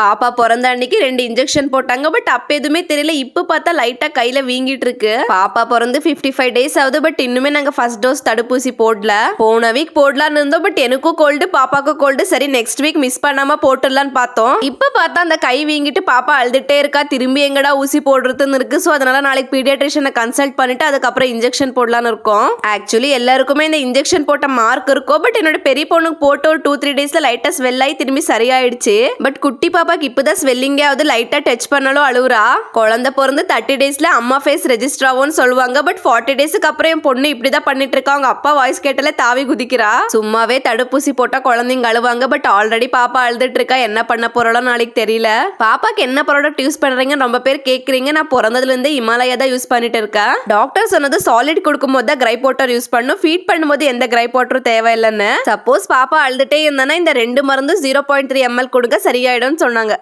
பாப்பா பிறந்த அன்னைக்கு ரெண்டு இன்ஜெக்ஷன் போட்டாங்க. பட் அப்ப எதுவுமே தெரியல. இப்ப பார்த்தா லைட்டா கையில வீங்கிட்டு இருக்கு பாப்பா பிறந்து 55 ஃபைவ் டேஸ் ஆகுது. பட் இன்னுமே நாங்க ஃபர்ஸ்ட் டோஸ் தடுப்பூசி போடல. போன வீக் போடலாம்னு இருந்தோம். பட் எனக்கும் கோல்டு பாப்பாக்கும் கோல்டு சரி நெக்ஸ்ட் வீக் மிஸ் பண்ணாம போட்டுடலாம்னு பார்த்தோம். இப்ப பார்த்தா அந்த கை வீங்கிட்டு பாப்பா அழுதுட்டே இருக்கா. திரும்பி எங்கடா ஊசி போடுறதுன்னு இருக்கு. ஸோ அதனால நாளைக்கு பீடியாட்ரிஷனை கன்சல்ட் பண்ணிட்டு அதுக்கப்புறம் இன்ஜெக்ஷன் போடலாம்னு இருக்கோம். ஆக்சுவலி எல்லாருக்குமே இந்த இன்ஜெக்ஷன் போட்ட மார்க் இருக்கும் பட் என்னோட பெரிய பொண்ணுக்கு போட்டு ஒரு டூ த்ரீ டேஸ்ல லைட்டா ஸ்வெல் ஆகி திரும்பி சரியாயிடுச்சு. பட் குட்டி பாப்பா பாப்பாக்கு இப்போதான் ஸ்வெல்லிங்காவது லைட்டாக டச் பண்ணாலும் அழுவுறா. குழந்தை பிறந்து தேர்ட்டி டேஸ்ல அம்மா ஃபேஸ் ரெஜிஸ்டர் ஆகும்னு சொல்லுவாங்க. பட் ஃபார்ட்டி டேஸ்க்கு அப்புறம் என் பொண்ணு இப்படி தான் பண்ணிட்டு இருக்கா. அவங்க அப்பா வாய்ஸ் கேட்டாலே தாவி குதிக்கிறா. சும்மாவே தடுப்பூசி போட்டா குழந்தைங்க அழுவாங்க. பட் ஆல்ரெடி பாப்பா அழுதுட்டு இருக்கா. என்ன பண்ண போறாளோ நாளைக்கு தெரியல. பாப்பாக்கு என்ன ப்ராடக்ட் யூஸ் பண்றீங்க ரொம்ப பேர் கேக்குறீங்க. நான் பிறந்ததுல இருந்தே இமாலயா தான் யூஸ் பண்ணிட்டு இருக்கேன். டாக்டர் சொன்னது சாலிட் கொடுக்கும் போது தான் கிரை வாட்டர் யூஸ் பண்ணும். ஃபீட் பண்ணும்போது எந்த கிரை போட்டரும் தேவையில்லைன்னு. சப்போஸ் பாப்பா அழுதுட்டே இருந்தானா இந்த ரெண்டு மருந்து ஜீரோ பாயிண்ட் த்ரீ எம்எல் கொடுங்க சரியாயிடும்னு சொன்னாங்க.